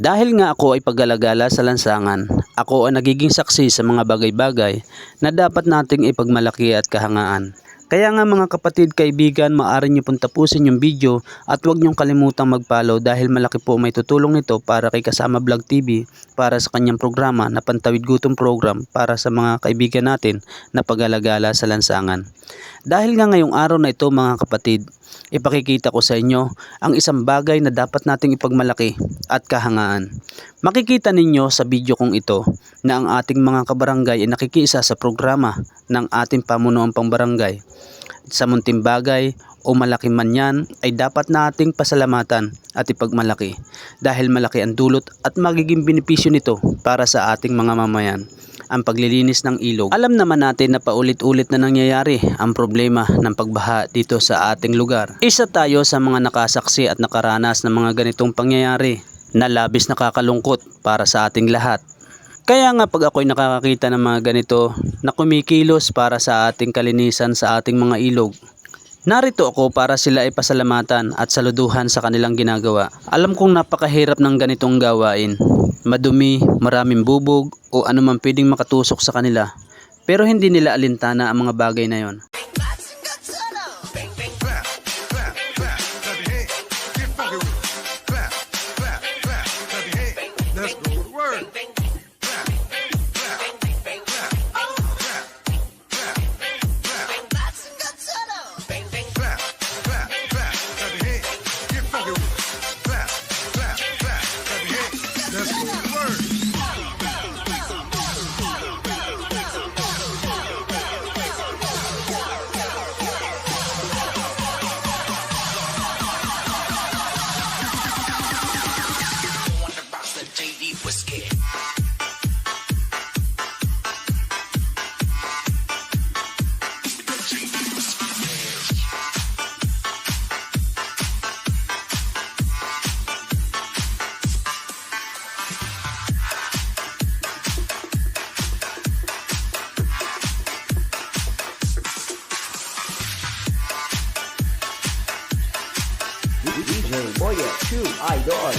Dahil nga ako ay paggalagala sa lansangan, ako ang nagiging saksi sa mga bagay-bagay na dapat nating ipagmalaki at kahangaan. Kaya nga mga kapatid, kaibigan, maaari niyo pong tapusin yung video at huwag niyong kalimutang mag-follow dahil malaki po may tutulong nito para kay Kasama Vlog TV para sa kanyang programa na Pantawid Gutom Program para sa mga kaibigan natin na pag-alagala sa lansangan. Dahil nga ngayong araw na ito mga kapatid, ipakikita ko sa inyo ang isang bagay na dapat nating ipagmalaki at kahangaan. Makikita ninyo sa video kong ito na ang ating mga kabarangay ay nakikiisa sa programa ng ating pamunuang pangbarangay. Sa munting bagay o malaki man yan ay dapat nating pasalamatan at ipagmalaki dahil malaki ang dulot at magiging benepisyo nito para sa ating mga mamayan ang paglilinis ng ilog. Alam naman natin na paulit-ulit na nangyayari ang problema ng pagbaha dito sa ating lugar. Isa tayo sa mga nakasaksi at nakaranas ng mga ganitong pangyayari na labis nakakalungkot para sa ating lahat. Kaya nga pag ako'y nakakakita ng mga ganito na kumikilos para sa ating kalinisan sa ating mga ilog, Narito ako para sila ay pasalamatan at saluduhan sa kanilang ginagawa. Alam kong napakahirap ng ganitong gawain. Madumi, maraming bubog o anumang pwedeng makatusok sa kanila. Pero hindi nila alintana ang mga bagay na yon. DJ Boya 2 Idol.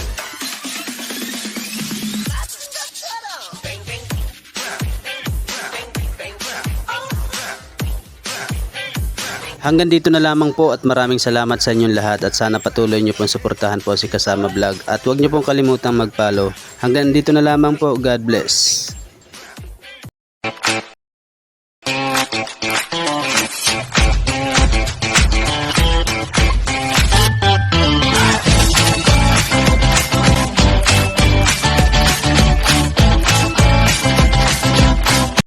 Hanggang dito na lamang po at maraming salamat sa inyong lahat at sana patuloy niyo pong suportahan po si Kasama Vlog at huwag niyo pong kalimutang mag-follow. Hanggang dito na lamang po. God bless.